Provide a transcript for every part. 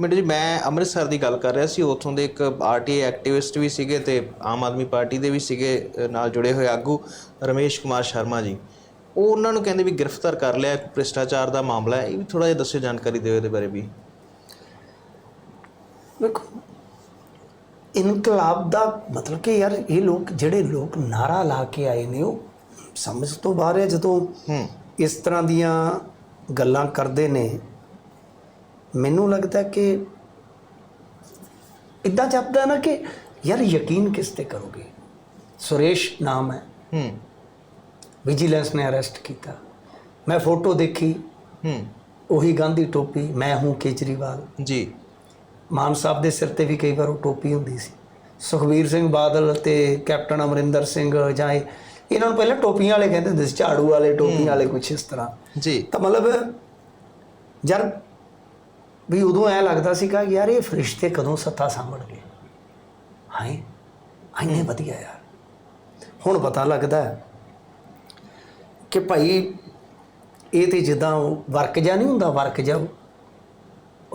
ਮਿੰਟੂ ਜੀ ਮੈਂ ਅੰਮ੍ਰਿਤਸਰ ਦੀ ਗੱਲ ਕਰ ਰਿਹਾ ਸੀ। ਉੱਥੋਂ ਦੇ ਇੱਕ ਆਰਟੀਆਈ ਐਕਟਿਵਿਸਟ ਵੀ ਸੀਗੇ ਤੇ ਆਮ ਆਦਮੀ ਪਾਰਟੀ ਦੇ ਵੀ ਸੀਗੇ ਨਾਲ ਜੁੜੇ ਹੋਏ ਆਗੂ ਰਮੇਸ਼ ਕੁਮਾਰ ਸ਼ਰਮਾ ਜੀ। ਉਹ ਉਹਨਾਂ ਨੂੰ ਕਹਿੰਦੇ ਵੀ ਗ੍ਰਿਫਤਾਰ ਕਰ ਲਿਆ ਇੱਕ ਭ੍ਰਿਸ਼ਟਾਚਾਰ ਦਾ ਮਾਮਲਾ ਹੈ। ਇਹ ਵੀ ਥੋੜਾ ਜਿਹਾ ਦੱਸਿਓ ਜਾਣਕਾਰੀ ਦਿਓ ਇਹਦੇ ਬਾਰੇ ਵੀ। ਵੇਖੋ ਇਨਕਲਾਬ ਦਾ ਮਤਲਬ ਕਿ ਯਾਰ ਇਹ ਲੋਕ ਜਿਹੜੇ ਲੋਕ ਨਾਰਾ ਲਾ ਕੇ ਆਏ ਨੇ ਉਹ ਸਮਝ ਤੋਂ ਬਾਹਰ ਹੈ। ਜਦੋਂ ਇਸ ਤਰ੍ਹਾਂ ਦੀਆਂ ਗੱਲਾਂ ਕਰਦੇ ਨੇ ਮੈਨੂੰ ਲੱਗਦਾ ਕਿ ਇਦਾਂ ਜਾਪਦਾ ਨਾ ਕਿ ਯਾਰ ਯਕੀਨ ਕਿਸ ਤੇ ਕਰੋਗੇ? ਸੁਰੇਸ਼ ਨਾਮ ਹੈ। ਹੂੰ। ਵਿਜੀਲੈਂਸ ਨੇ ਅਰੈਸਟ ਕੀਤਾ। ਮੈਂ ਫੋਟੋ ਦੇਖੀ। ਹੂੰ। ਉਹੀ ਗਾਂਧੀ ਟੋਪੀ ਮੈਂ ਹੂੰ ਕੇਜਰੀਵਾਲ। ਜੀ। ਮਾਨ ਸਾਹਿਬ ਦੇ ਸਿਰ ਤੇ ਵੀ ਕਈ ਵਾਰ ਉਹ ਟੋਪੀ ਹੁੰਦੀ ਸੀ। ਸੁਖਬੀਰ ਸਿੰਘ ਬਾਦਲ ਤੇ ਕੈਪਟਨ ਅਮਰਿੰਦਰ ਸਿੰਘ ਜਾਂ ਇਹ ਇਹਨਾਂ ਨੂੰ ਪਹਿਲਾਂ ਟੋਪੀਆਂ ਵਾਲੇ ਕਹਿੰਦੇ ਹੁੰਦੇ ਸੀ ਝਾੜੂ ਵਾਲੇ ਟੋਪੀਆਂ ਵਾਲੇ ਕੁਛ ਇਸ ਤਰ੍ਹਾਂ। ਜੀ। ਤਾਂ ਮਤਲਬ ਯਾਰ ਵੀ ਉਦੋਂ ਐ ਲੱਗਦਾ ਸੀਗਾ ਯਾਰ ਇਹ ਫਰਿਸ਼ਤੇ ਕਦੋਂ ਸੱਤਾ ਸਾਂਭਣਗੇ? ਹਾਂ ਇੰਨੇ ਵਧੀਆ ਯਾਰ। ਹੁਣ ਪਤਾ ਲੱਗਦਾ ਕਿ ਭਾਈ ਇਹ ਤੇ ਜਿੱਦਾਂ ਵਰਕ ਜਾ ਨਹੀਂ ਹੁੰਦਾ ਵਰਕ ਜਾ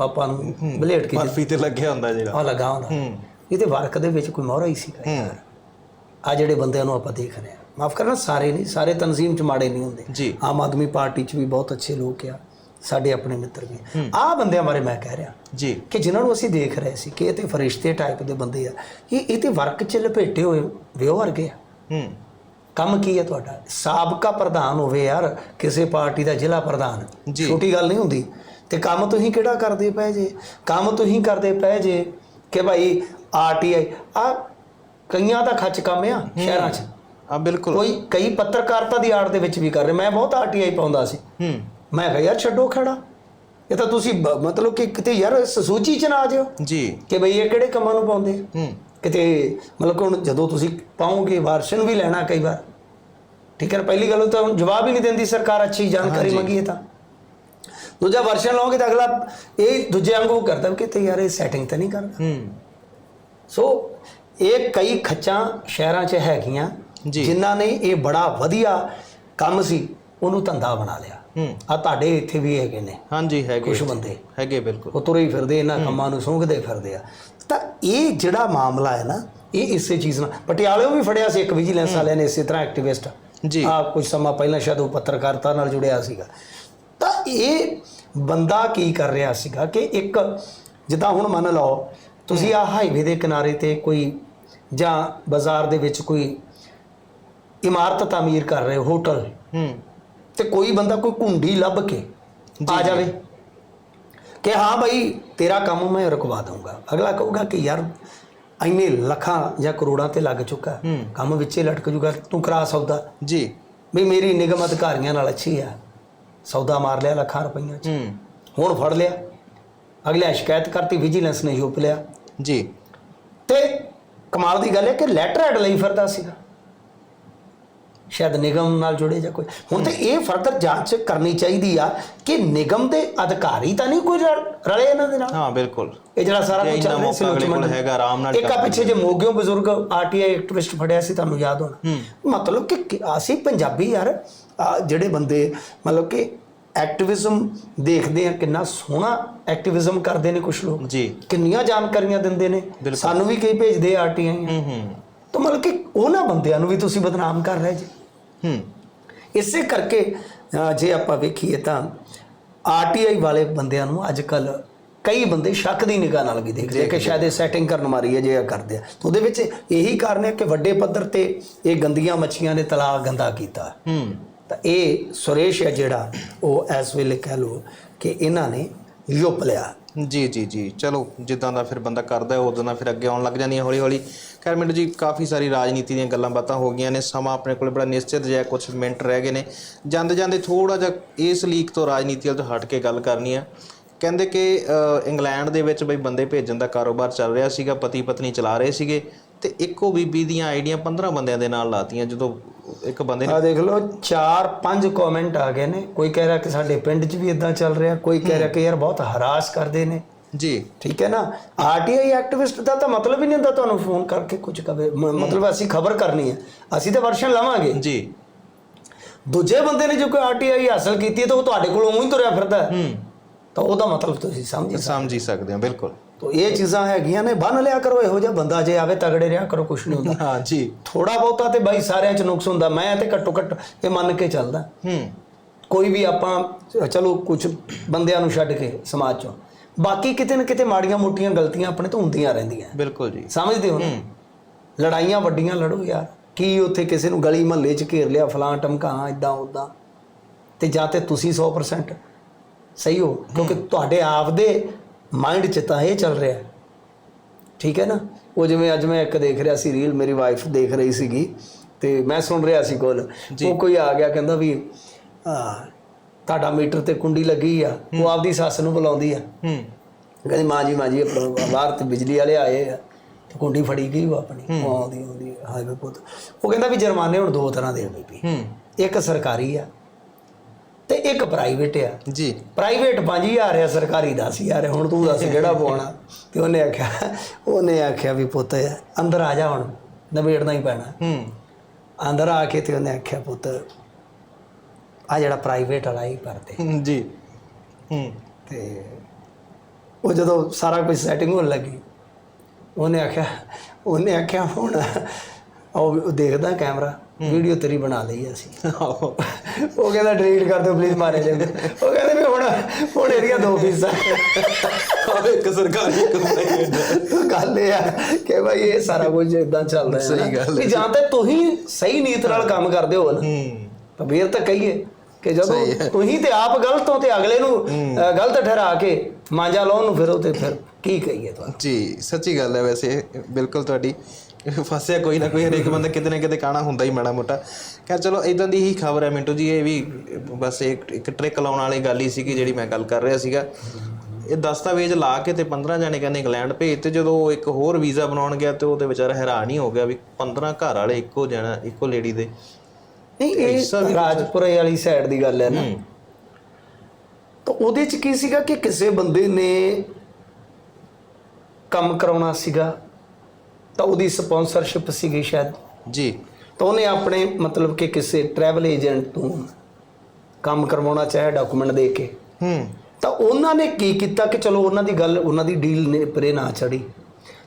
ਆਪਾਂ ਨੂੰ ਬਲੇਡ ਕੇ ਬਰਫੀ ਤੇ ਲੱਗਿਆ ਹੁੰਦਾ ਜਿਹੜਾ। ਉਹ ਲਗਾ ਹੁੰਦਾ। ਇਹ ਤੇ ਵਰਕ ਦੇ ਵਿੱਚ ਕੋਈ ਮੋਹਰਾ ਹੀ ਸੀਗਾ ਹੂੰ। ਆ ਜਿਹੜੇ ਬੰਦਿਆਂ ਨੂੰ ਆਪਾਂ ਦੇਖ ਰਹੇ ਹਾਂ। ਮਾਫ ਕਰਨਾ ਸਾਰੇ ਨਹੀਂ ਸਾਰੇ ਤਨਜ਼ੀਮ ਚ ਮਾੜੇ ਨਹੀਂ ਹੁੰਦੇ। ਆਮ ਆਦਮੀ ਪਾਰਟੀ ਚ ਵੀ ਬਹੁਤ ਅੱਛੇ ਲੋਕ ਆ। ਸਾਡੇ ਆਪਣੇ ਮਿੱਤਰ ਵੀ ਆਹ ਬੰਦਿਆਂ ਬਾਰੇ ਮੈਂ ਕਹਿ ਰਿਹਾ ਜੀ। ਕਿ ਜਿਨ੍ਹਾਂ ਨੂੰ ਅਸੀਂ ਦੇਖ ਰਹੇ ਸੀ ਕਿ ਇਹ ਤੇ ਫਰਿਸ਼ਤੇ ਟਾਈਪ ਦੇ ਬੰਦੇ ਆ ਇਹ ਇਹ ਤੇ ਵਰਕ ਚ ਲਪੇਟੇ ਹੋਏ ਵਿਓ ਵਰਗੇ ਆ। ਹੂੰ। ਕੰਮ ਕੀ ਹੈ ਤੁਹਾਡਾ? ਸਾਬਕਾ ਪ੍ਰਧਾਨ ਹੋਵੇ ਯਾਰ ਕਿਸੇ ਪਾਰਟੀ ਦਾ ਜ਼ਿਲ੍ਹਾ ਪ੍ਰਧਾਨ। ਛੋਟੀ ਗੱਲ ਨਹੀਂ ਹੁੰਦੀ। ਤੇ ਕੰਮ ਤੁਸੀਂ ਕਿਹੜਾ ਕਰਦੇ ਪਏ ਜੇ? ਕੰਮ ਤੁਸੀਂ ਕਰਦੇ ਪਏ ਜੇ ਕਿ ਭਾਈ ਆਰਟੀਆਈ ਆ ਕਈਆਂ ਦਾ ਖੱਚ ਕੰਮ ਆ ਸ਼ਹਿਰਾਂ 'ਚ। ਆ ਬਿਲਕੁਲ। ਕੋਈ ਕਈ ਪੱਤਰਕਾਰਤਾ ਦੀ ਆੜ ਦੇ ਵਿੱਚ ਵੀ ਕਰ ਰਹੇ। ਮੈਂ ਬਹੁਤ ਆਰਟੀਆਈ ਪਾਉਂਦਾ ਸੀ। ਹੂੰ। ਮੈਂ ਕਿਹਾ ਯਾਰ ਛੱਡੋ ਖੜਾ। ਇਹ ਤਾਂ ਤੁਸੀਂ ਮਤਲਬ ਕਿ ਕਿਤੇ ਯਾਰ ਇਸ ਸੂਚੀ 'ਚ ਨਾ ਆ ਜਾਓ ਜੀ। ਕਿ ਬਈ ਇਹ ਕਿਹੜੇ ਕੰਮਾਂ ਨੂੰ ਪਾਉਂਦੇ ਹੂੰ। ਕਿਤੇ ਮਤਲਬ ਕਿ ਹੁਣ ਜਦੋਂ ਤੁਸੀਂ ਪਾਓਗੇ ਵਾਰਸ਼ਨ ਵੀ ਲੈਣਾ ਕਈ ਵਾਰ। ਠੀਕ ਹੈ? ਪਹਿਲੀ ਗੱਲ ਤਾਂ ਜਵਾਬ ਹੀ ਨਹੀਂ ਦਿੰਦੀ ਸਰਕਾਰ ਅੱਛੀ ਜਾਣਕਾਰੀ ਮੰਗੀਏ ਤਾਂ। ਦੂਜਾ ਵਰਸ਼ਨ ਲਓਗੇ ਤਾਂ ਅਗਲਾ ਇਹ ਦੂਜੇ ਵਾਂਗੂ ਕਰਦਾ ਕਿ ਤੇ ਯਾਰ ਇਹ ਸੈਟਿੰਗ ਤਾਂ ਨਹੀਂ ਕਰਦਾ। ਹੂੰ। ਸੋ ਇਹ ਕਈ ਖੱਚਾਂ ਸ਼ਹਿਰਾਂ 'ਚ ਹੈਗੀਆਂ। ਜਿਨ੍ਹਾਂ ਨੇ ਇਹ ਬੜਾ ਵਧੀਆ ਕੰਮ ਸੀ ਉਹਨੂੰ ਧੰਦਾ ਬਣਾ ਲਿਆ। ਹੂੰ। ਆ ਤੁਹਾਡੇ ਇੱਥੇ ਵੀ ਹੈਗੇ ਨੇ। ਹਾਂਜੀ ਹੈਗੇ ਕੁਝ ਬੰਦੇ। ਹੈਗੇ ਬਿਲਕੁਲ। ਉਹ ਤੁਰੇ ਹੀ ਫਿਰਦੇ ਇਹਨਾਂ ਕੰਮਾਂ ਨੂੰ ਸੁੰਘਦੇ ਫਿਰਦੇ ਆ। ਤਾਂ ਇਹ ਜਿਹੜਾ ਮਾਮਲਾ ਹੈ ਨਾ ਇਹ ਇਸੇ ਚੀਜ਼ ਨਾਲ ਪਟਿਆਲਿਓਂ ਵੀ ਫੜਿਆ ਸੀ ਇੱਕ ਵਿਜੀਲੈਂਸ ਵਾਲਿਆਂ ਨੇ ਇਸੇ ਤਰ੍ਹਾਂ ਐਕਟਿਵਿਸਟ ਜੀ। ਆ ਕੁਝ ਸਮਾਂ ਪਹਿਲਾਂ ਸ਼ਾਇਦ ਉਹ ਪੱਤਰਕਾਰਤਾ ਨਾਲ ਜੁੜਿਆ ਸੀਗਾ। ਤਾਂ ਇਹ ਬੰਦਾ ਕੀ ਕਰ ਰਿਹਾ ਸੀਗਾ ਕਿ ਇੱਕ ਜਿੱਦਾਂ ਹੁਣ ਮੰਨ ਲਓ ਤੁਸੀਂ ਆ ਹਾਈਵੇ ਦੇ ਕਿਨਾਰੇ ਤੇ ਕੋਈ ਜਾਂ ਬਾਜ਼ਾਰ ਦੇ ਵਿੱਚ ਕੋਈ ਇਮਾਰਤ ਤਾਮੀਰ ਕਰ ਰਹੇ ਹੋ, ਹੋਟਲ ਹੂੰ। ਤੇ ਕੋਈ ਬੰਦਾ ਕੋਈ ਕੁੰਡੀ ਲੱਭ ਕੇ ਆ ਜਾਵੇ। ਕਿ ਹਾਂ ਭਾਈ ਤੇਰਾ ਕੰਮ ਮੈਂ ਰੁਕਵਾ ਦਊਂਗਾ। ਅਗਲਾ ਕਹੂਗਾ ਕਿ ਯਾਰ ਇੰਨੇ ਲੱਖਾਂ ਜਾਂ ਕਰੋੜਾਂ ਤੇ ਲੱਗ ਚੁੱਕਾ। ਕੰਮ ਵਿੱਚੇ ਲਟਕ ਜੂਗਾ ਤੂੰ ਕਰਾ ਸੌਦਾ। ਜੀ। ਵੀ ਮੇਰੀ ਨਿਗਮ ਅਧਿਕਾਰੀਆਂ ਨਾਲ ਅੱਛੀ ਆ। ਸੌਦਾ ਮਾਰ ਲਿਆ ਲੱਖਾਂ ਰੁਪਈਆ ਚ। ਹੁਣ ਫੜ ਲਿਆ। ਅਗਲੇ ਸ਼ਿਕਾਇਤ ਕਰਤੀ ਵਿਜੀਲੈਂਸ ਨੇ ਯੂਪ ਲਿਆ। ਜੀ। ਤੇ ਕਮਾਲ ਦੀ ਗੱਲ ਹੈ ਕਿ ਲੈਟਰ ਹੈਡ ਲਈ ਫਿਰਦਾ ਸੀਗਾ। ਸ਼ਾਇਦ ਨਿਗਮ ਨਾਲ ਜੁੜੇ ਜਾਂ ਕੋਈ। ਹੁਣ ਤੇ ਇਹ ਫਰਦਰ ਜਾਂਚ ਕਰਨੀ ਚਾਹੀਦੀ ਆ ਕਿ ਨਿਗਮ ਦੇ ਅਧਿਕਾਰੀ ਤਾਂ ਨਹੀਂ ਕੋਈ ਰਲ- ਇਹਨਾਂ ਦੇ ਨਾਲ? ਹਾਂ ਬਿਲਕੁਲ। ਇਹ ਜਿਹੜਾ ਸਾਰਾ ਕੁਝ ਚੱਲ ਰਿਹਾ ਸੀ ਲੋਚਮੰਡ ਹੈਗਾ, ਆਰਾਮ ਨਾਲ ਇੱਕ ਆ ਪਿੱਛੇ ਜੇ ਮੋਗਿਓ ਬਜ਼ੁਰਗ ਆਰਟੀਆਈ ਐਕਟਿਵਿਸਟ ਫੜਿਆ ਸੀ ਤੁਹਾਨੂੰ ਯਾਦ ਹੋਣਾ। ਮਤਲਬ ਕਿ ਅਸੀਂ ਪੰਜਾਬੀ ਯਾਰ ਜਿਹੜੇ ਬੰਦੇ ਮਤਲਬ ਕਿ ਐਕਟਿਵਿਜ਼ਮ ਦੇਖਦੇ ਆ ਕਿੰਨਾ ਸੋਹਣਾ ਐਕਟਿਵਿਜ਼ਮ ਕਰਦੇ ਨੇ ਕੁਝ ਲੋਕ। ਜੀ। ਕਿੰਨੀਆਂ ਜਾਣਕਾਰੀਆਂ ਦਿੰਦੇ ਨੇ। ਸਾਨੂੰ ਵੀ ਕਈ ਭੇਜਦੇ ਆਰਟੀਆਈ। ਹੂੰ ਹੂੰ। ਤਾਂ ਮਤਲਬ ਕਿ ਉਹਨਾਂ ਬੰਦਿਆਂ ਨੂੰ ਵੀ ਤੁਸੀਂ ਬਦਨਾਮ ਕਰ ਰਹੇ ਜੀ। ਹੂੰ। ਇਸੇ ਕਰਕੇ ਜੇ ਆਪਾਂ ਵੇਖੀਏ ਤਾਂ ਆਰਟੀਆਈ ਵਾਲੇ ਬੰਦਿਆਂ ਨੂੰ ਅੱਜ ਕੱਲ ਕਈ ਬੰਦੇ ਸ਼ੱਕ ਦੀ ਨਿਗਾਹ ਨਾਲ ਵੀ ਦੇਖਦੇ ਆ ਕਿ ਸ਼ਾਇਦ ਇਹ ਸੈਟਿੰਗ ਕਰਨ ਮਾਰੀ ਹੈ ਜੇ ਇਹ ਕਰਦੇ ਆ। ਤਾਂ ਉਹਦੇ ਵਿੱਚ ਇਹੀ ਕਾਰਨ ਹੈ ਕਿ ਵੱਡੇ ਪੱਧਰ ਤੇ ਇਹ ਗੰਦੀਆਂ ਮੱਛੀਆਂ ਨੇ ਤਲਾਕ ਗੰਦਾ ਕੀਤਾ। ਹੂੰ। ਤਾਂ ਇਹ ਸੁਰੇਸ਼ ਹੈ ਜਿਹੜਾ ਉਹ ਇਸ ਵੇਲੇ ਕਹਿ ਲੋ ਕਿ ਇਹਨਾਂ ਨੇ ਯੁੱਪ ਲਿਆ। ਜੀ ਜੀ ਜੀ। ਚਲੋ, ਜਿੱਦਾਂ ਦਾ ਫਿਰ ਬੰਦਾ ਕਰਦਾ ਹੈ, ਉਦੋਂ ਦਾ ਫਿਰ ਅੱਗੇ ਆਉਣ ਲੱਗ ਜਾਂਦੀਆਂ ਹੌਲੀ ਹੌਲੀ ਖੈਰ, ਮਿੰਟੂ ਜੀ, ਕਾਫੀ ਸਾਰੀ ਰਾਜਨੀਤੀ ਦੀਆਂ ਗੱਲਾਂ ਬਾਤਾਂ ਹੋ ਗਈਆਂ ਨੇ। ਸਮਾਂ ਆਪਣੇ ਕੋਲ ਬੜਾ ਨਿਸ਼ਚਿਤ ਜਿਹਾ ਕੁਝ ਮਿੰਟ ਰਹਿ ਗਏ ਨੇ। ਜਾਂਦੇ ਜਾਂਦੇ ਥੋੜਾ ਜਿਹਾ ਇਸ ਲੀਕ ਤੋਂ ਰਾਜਨੀਤੀ ਵੱਲ ਤੋਂ ਹਟ ਕੇ ਗੱਲ ਕਰਨੀ ਆ। ਕਹਿੰਦੇ ਕਿ ਇੰਗਲੈਂਡ ਦੇ ਵਿੱਚ ਬਈ ਬੰਦੇ ਭੇਜਣ ਦਾ ਕਾਰੋਬਾਰ ਚੱਲ ਰਿਹਾ ਸੀਗਾ ਪਤੀ ਪਤਨੀ ਚਲਾ ਰਹੇ ਸੀਗੇ ਤੇ ਇੱਕੋ ਬੀਬੀ ਦੀਆਂ ਆਈਡੀਆਂ 15 ਬੰਦਿਆਂ ਦੇ ਨਾਲ ਲਾਤੀਆਂ ਜਦੋਂ ਇੱਕ ਬੰਦੇ ਨੇ ਆ ਦੇਖ ਲਓ 4-5 ਕਮੈਂਟ ਆ ਗਏ ਨੇ। ਕੋਈ ਕਹਿ ਰਿਹਾ ਕਿ ਸਾਡੇ ਪਿੰਡ 'ਚ ਵੀ ਇਦਾਂ ਚੱਲ ਰਿਹਾ ਕੋਈ ਕਹਿ ਰਿਹਾ ਕਿ ਯਾਰ ਬਹੁਤ ਹਰਾਸ ਕਰਦੇ ਨੇ। ਜੀ। ਠੀਕ ਹੈ ਨਾ? ਆਰਟੀਆਈ ਐਕਟਿਵਿਸਟ ਦਾ ਤਾਂ ਮਤਲਬ ਹੀ ਨਹੀਂ ਹੁੰਦਾ ਤੁਹਾਨੂੰ ਫੋਨ ਕਰਕੇ ਕੁਝ ਕਵੇ। ਮਤਲਬ ਅਸੀਂ ਖਬਰ ਕਰਨੀ ਹੈ। ਅਸੀਂ ਤਾਂ ਵਰਸ਼ਨ ਲਵਾਂਗੇ। ਜੀ। ਦੂਜੇ ਬੰਦੇ ਨੇ ਜੋ ਕੋਈ ਆਰਟੀਆਈ ਹਾਸਲ ਕੀਤੀ ਹੈ ਤਾਂ ਉਹ ਤੁਹਾਡੇ ਕੋਲ ਉਵੇਂ ਹੀ ਤੁਰਿਆ ਫਿਰਦਾ ਹੈ। ਤਾਂ ਉਹਦਾ ਮਤਲਬ ਤੁਸੀਂ ਸਮਝ ਸਮਝ ਸਕਦੇ ਹਾਂ ਬਿਲਕੁਲ। ਤੋ ਇਹ ਚੀਜ਼ਾਂ ਹੈਗੀਆਂ ਨੇ ਬੰਨ ਲਿਆ ਕਰੋ ਇਹੋ ਜਿਹਾ ਬੰਦਾ ਜੇ ਆਵੇ ਤਗੜੇ ਰਿਹਾ ਕਰੋ ਕੁਛ ਨਹੀਂ ਹੁੰਦਾ। ਹਾਂ ਜੀ। ਥੋੜਾ ਬਹੁਤਾ ਤੇ ਬਾਈ ਸਾਰਿਆਂ 'ਚ ਨੁਕਸ ਹੁੰਦਾ ਮੈਂ ਤੇ ਘੱਟੋ ਘੱਟ ਇਹ ਮੰਨ ਕੇ ਚੱਲਦਾ। ਹੂੰ। ਕੋਈ ਵੀ ਆਪਾਂ ਚਲੋ ਕੁਝ ਬੰਦਿਆਂ ਨੂੰ ਛੱਡ ਕੇ ਸਮਾਜ 'ਚੋਂ। ਬਾਕੀ ਕਿਤੇ ਨਾ ਕਿਤੇ ਮਾੜੀਆਂ ਮੋਟੀਆਂ ਗਲਤੀਆਂ ਆਪਣੇ ਤੋਂ ਹੁੰਦੀਆਂ ਰਹਿੰਦੀਆਂ। ਬਿਲਕੁਲ ਜੀ। ਸਮਝਦੇ ਹੋ ਨਾ? ਲੜਾਈਆਂ ਵੱਡੀਆਂ ਲੜੋ ਯਾਰ। ਕੀ ਉੱਥੇ ਕਿਸੇ ਨੂੰ ਗਲੀ ਮਹੱਲੇ 'ਚ ਘੇਰ ਲਿਆ ਫਲਾਂ ਟਮਕਾ ਇਦਾਂ ਉਦਾਂ ਤੇ ਜਾਂ ਤੇ ਤੁਸੀਂ 100% ਸਹੀ ਹੋ ਕਿਉਂਕਿ ਤੁਹਾਡੇ ਆਪ ਦੇ ਮਾਈਂਡ 'ਚ ਤਾਂ ਇਹ ਚੱਲ ਰਿਹਾ। ਠੀਕ ਹੈ ਨਾ? ਉਹ ਜਿਵੇਂ ਅੱਜ ਮੈਂ ਇੱਕ ਦੇਖ ਰਿਹਾ ਸੀ ਰੀਲ ਮੇਰੀ ਵਾਈਫ ਦੇਖ ਰਹੀ ਸੀਗੀ ਤੇ ਮੈਂ ਸੁਣ ਰਿਹਾ ਸੀ ਕੋਲ ਉਹ ਕੋਈ ਆ ਗਿਆ ਕਹਿੰਦਾ ਵੀ ਤੁਹਾਡਾ ਮੀਟਰ ਤੇ ਕੁੰਡੀ ਲੱਗੀ ਆ ਉਹ ਆਪਦੀ ਸੱਸ ਨੂੰ ਬੁਲਾਉਂਦੀ ਆ। ਹੂੰ। ਕਹਿੰਦੀ ਮਾਂ ਜੀ ਮਾਂ ਜੀ ਆਪਣਾ ਬਾਹਰ ਤੇ ਬਿਜਲੀ ਵਾਲੇ ਆਏ ਆ ਤੇ ਕੁੰਡੀ ਫੜੀ ਗਈ ਉਹ ਆਪਣੀ। ਆਉਂਦੀ ਆਉਂਦੀ ਹਾਏ ਵੇ ਪੁੱਤ। ਉਹ ਕਹਿੰਦਾ ਵੀ ਜੁਰਮਾਨੇ ਹੁਣ ਦੋ ਤਰ੍ਹਾਂ ਦੇ ਆ ਬੀਬੀ। ਹੂੰ। ਇੱਕ ਸਰਕਾਰੀ ਆ ਇੱਕ ਪ੍ਰਾਈਵੇਟ ਆ। ਜੀ। ਪ੍ਰਾਈਵੇਟ 5000 ਆ ਸਰਕਾਰੀ 10000 ਆ। ਹੁਣ ਤੂੰ ਦੱਸ ਕਿਹੜਾ ਪਵਾਉਣਾ ਤੇ ਉਹਨੇ ਆਖਿਆ ਉਹਨੇ ਆਖਿਆ ਵੀ ਪੁੱਤ ਅੰਦਰ ਆ ਜਾ ਹੁਣ ਨਵੇੜਨਾ ਹੀ ਪੈਣਾ। ਹੂੰ। ਅੰਦਰ ਆ ਕੇ ਤੇ ਉਹਨੇ ਆਖਿਆ ਪੁੱਤ ਆ ਜਿਹੜਾ ਪ੍ਰਾਈਵੇਟ ਵਾਲਾ ਹੀ ਭਰਦੇ ਹੂੰ, ਜੀ। ਹੂੰ। ਤੇ ਉਹ ਜਦੋਂ ਸਾਰਾ ਕੁਝ ਸੈਟਿੰਗ ਹੋਣ ਲੱਗੀ ਉਹਨੇ ਆਖਿਆ ਉਹਨੇ ਆਖਿਆ ਹੁਣ ਉਹ ਦੇਖਦਾ ਕੈਮਰਾ ਵੀਡੀਓ ਤੇਰੀ ਬਣਾ ਲਈ ਅਸੀਂ। ਉਹ ਕਹਿੰਦਾ ਡਿਲੀਟ ਕਰ ਦਿਓ ਪਲੀਜ਼ ਮਾਰੇ ਜਾਂਦੇ ਉਹ ਕਹਿੰਦੇ ਵੀ ਹੁਣ ਹੁਣ ਇਹਦੀਆਂ ਦੋ ਫੀਸਾਂ। ਆਹ ਇੱਕ ਸਰਕਾਰੀ ਇੱਕ ਪ੍ਰਾਈਵੇਟ ਗੱਲ ਇਹ ਆ ਕਿ ਭਾਈ ਇਹ ਸਾਰਾ ਕੁਝ ਇਦਾਂ ਚੱਲਦਾ ਹੈ ਸਹੀ। ਗੱਲ ਹੈ। ਜਾਂ ਤੇ ਤੁਸੀਂ ਸਹੀ ਨੀਤ ਨਾਲ ਕੰਮ ਕਰਦੇ ਹੋ ਨਾ। ਹੂੰ। ਤਾਂ ਫੇਰ ਤਾਂ ਕਹੀਏ ਕਿ ਜਦੋਂ ਤੁਸੀਂ ਤੇ ਆਪ ਗਲਤ ਹੋ ਤੇ ਅਗਲੇ ਨੂੰ ਗਲਤ ਠਹਿਰਾ ਕੇ ਮਾਂਜਾ ਲਾਉਣ ਨੂੰ ਫਿਰ ਉਹ ਤੇ ਫਿਰ ਕੀ ਕਹੀਏ ਤੁਹਾਨੂੰ? ਜੀ ਸੱਚੀ ਗੱਲ ਹੈ ਵੈਸੇ। ਬਿਲਕੁਲ ਤੁਹਾਡੀ ਫਸਿਆ ਕੋਈ ਨਾ ਕੋਈ ਹਰੇਕ ਬੰਦਾ ਕਿਤੇ ਨਾ ਕਿਤੇ ਕਾਣਾ ਹੁੰਦਾ ਹੀ ਮਾੜਾ ਮੋਟਾ। ਖੈਰ ਚਲੋ ਇਦਾਂ ਦੀ ਹੀ ਖਬਰ ਹੈ ਮਿੰਟੂ ਜੀ ਇਹ ਵੀ ਬਸ ਇੱਕ ਇੱਕ ਟ੍ਰਿਕ ਲਾਉਣ ਵਾਲੀ ਗੱਲ ਹੀ ਸੀਗੀ ਜਿਹੜੀ ਮੈਂ ਗੱਲ ਕਰ ਰਿਹਾ ਸੀਗਾ। ਇਹ ਦਸਤਾਵੇਜ਼ ਲਾ ਕੇ ਤੇ 15 ਜਾਣੇ ਕਹਿੰਦੇ ਇੰਗਲੈਂਡ ਭੇਜ ਤੇ ਜਦੋਂ ਇੱਕ ਹੋਰ ਵੀਜ਼ਾ ਬਣਾਉਣ ਗਿਆ ਤੇ ਉਹਦੇ ਵਿਚਾਰਾ ਹੈਰਾਨ ਹੀ ਹੋ ਗਿਆ ਵੀ 15 ਘਰ ਵਾਲੇ ਇੱਕੋ ਜਣਾ ਇੱਕੋ ਲੇਡੀ ਦੇ। ਨਹੀਂ ਇਹ ਰਾਜਪੁਰੇ ਵਾਲੀ ਸਾਈਡ ਦੀ ਗੱਲ ਹੈ ਨਾ। ਤਾਂ ਉਹਦੇ ਚ ਕੀ ਸੀਗਾ ਕਿ ਕਿਸੇ ਬੰਦੇ ਨੇ ਕੰਮ ਕਰਾਉਣਾ ਸੀਗਾ ਤਾਂ ਉਹਦੀ ਸਪਾਂਸਰਸ਼ਿਪ ਸੀਗੀ ਸ਼ਾਇਦ। ਜੀ। ਤਾਂ ਉਹਨੇ ਆਪਣੇ ਮਤਲਬ ਕਿ ਕਿਸੇ ਟਰੈਵਲ ਏਜੰਟ ਤੋਂ ਕੰਮ ਕਰਵਾਉਣਾ ਚਾਹਿਆ ਡਾਕੂਮੈਂਟ ਦੇ ਕੇ। ਹੂੰ। ਤਾਂ ਉਹਨਾਂ ਨੇ ਕੀ ਕੀਤਾ ਕਿ ਚਲੋ ਉਹਨਾਂ ਦੀ ਗੱਲ ਉਹਨਾਂ ਦੀ ਡੀਲ ਨੇ ਪਰੇ ਨਾ ਚੜੀ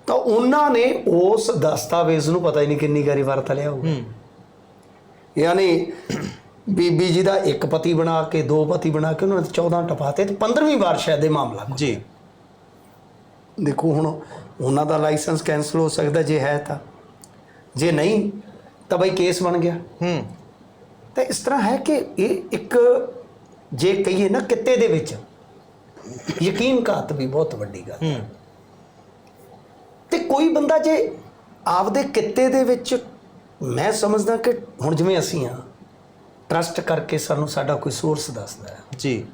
ਤਾਂ ਉਹਨਾਂ ਨੇ ਉਸ ਦਸਤਾਵੇਜ਼ ਨੂੰ ਪਤਾ ਹੀ ਨਹੀਂ ਕਿੰਨੀ ਵਾਰੀ ਵਰਤ ਲਿਆ ਹੋਊਗਾ ਹੂੰ। ਯਾਨੀ ਬੀਬੀ ਜੀ ਦਾ ਇੱਕ ਪਤੀ ਬਣਾ ਕੇ ਦੋ ਪਤੀ ਬਣਾ ਕੇ ਉਹਨਾਂ ਨੇ 14 ਟਪਾਤੇ ਤੇ 15ਵੀਂ ਵਾਰ ਸ਼ਾਇਦ ਇਹ ਮਾਮਲਾ। ਜੀ। ਦੇਖੋ ਹੁਣ ਉਹਨਾਂ ਦਾ ਲਾਇਸੈਂਸ ਕੈਨਸਲ ਹੋ ਸਕਦਾ ਜੇ ਹੈ ਤਾਂ। ਜੇ ਨਹੀਂ ਤਾਂ ਬਈ ਕੇਸ ਬਣ ਗਿਆ। ਹੂੰ। ਤਾਂ ਇਸ ਤਰ੍ਹਾਂ ਹੈ ਕਿ ਇਹ ਇੱਕ ਜੇ ਕਹੀਏ ਨਾ ਕਿੱਤੇ ਦੇ ਵਿੱਚ ਯਕੀਨ ਘਾਤ ਵੀ ਬਹੁਤ ਵੱਡੀ ਗੱਲ ਹੂੰ। ਤੇ ਕੋਈ ਬੰਦਾ ਜੇ ਆਪਦੇ ਕਿੱਤੇ ਦੇ ਵਿੱਚ ਮੈਂ ਸਮਝਦਾ ਕਿ ਹੁਣ ਜਿਵੇਂ ਅਸੀਂ ਆ ਟਰਸਟ ਕਰਕੇ ਸਾਨੂੰ ਸਾਡਾ ਕੋਈ ਸੋਰਸ ਦੱਸਦਾ ਹੈ। ਜੀ।